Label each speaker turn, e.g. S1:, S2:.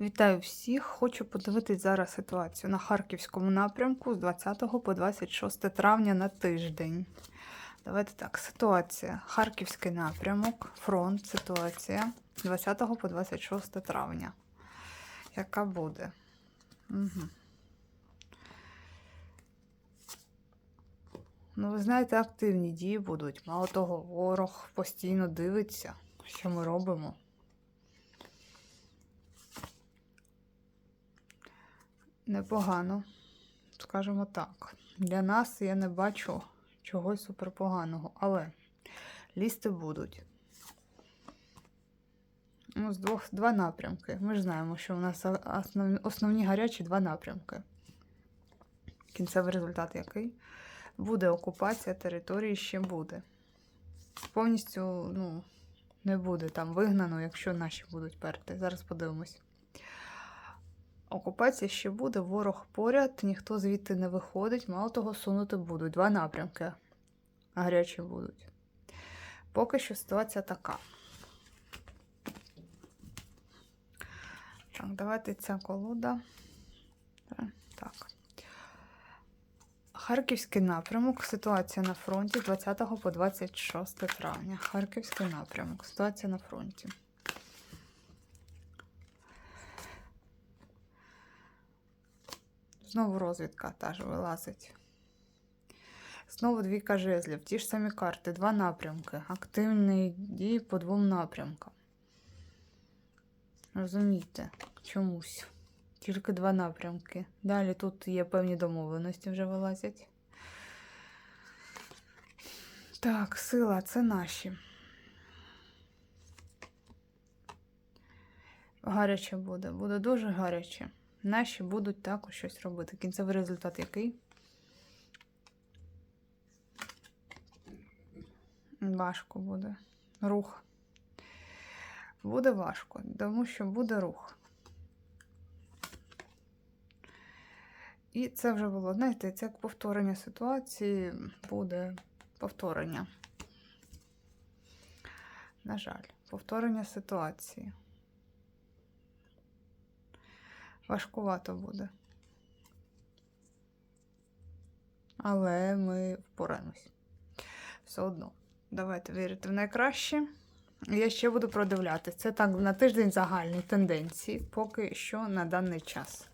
S1: Вітаю всіх! Хочу подивитись зараз ситуацію на Харківському напрямку з 20 по 26 травня на тиждень. Давайте так, ситуація. Харківський напрямок, фронт, ситуація 20 по 26 травня. Яка буде? Угу. Ну, ви знаєте, активні дії будуть. Мало того, ворог постійно дивиться, що ми робимо. Непогано, скажімо так. Для нас я не бачу чогось суперпоганого, але лізти будуть. Ну, з двох два напрямки. Ми ж знаємо, що у нас основні, основні гарячі два напрямки. Кінцевий результат який? Буде окупація території ще буде. Повністю ну, не буде там вигнано, якщо наші будуть перти. Зараз подивимось. Окупація ще буде, ворог поряд, ніхто звідти не виходить, мало того, сунути будуть. Два напрямки гарячі будуть. Поки що ситуація така. Так, давайте ця колода. Так. Харківський напрямок. Ситуація на фронті з 20 по 26 травня. Харківський напрямок. Ситуація на фронті. Знову розвідка та ж вилазить. Знову двійка жезлів. Ті ж самі карти, два напрямки. Активні дії по двом напрямкам. Розумієте, чомусь. Тільки два напрямки. Далі тут є певні домовленості вже вилазять. Так, сила це наші. Гаряче буде. Буде дуже гаряче. Наші будуть також щось робити. Кінцевий результат який? Важко буде. Рух. Буде важко, тому що буде рух. І це вже було, знаєте, це як повторення ситуації буде повторення. На жаль, повторення ситуації. Важкувато буде. Але ми впораємось. Все одно. Давайте вірити в найкраще. Я ще буду продивлятися. Це так на тиждень загальні тенденції, поки що на даний час.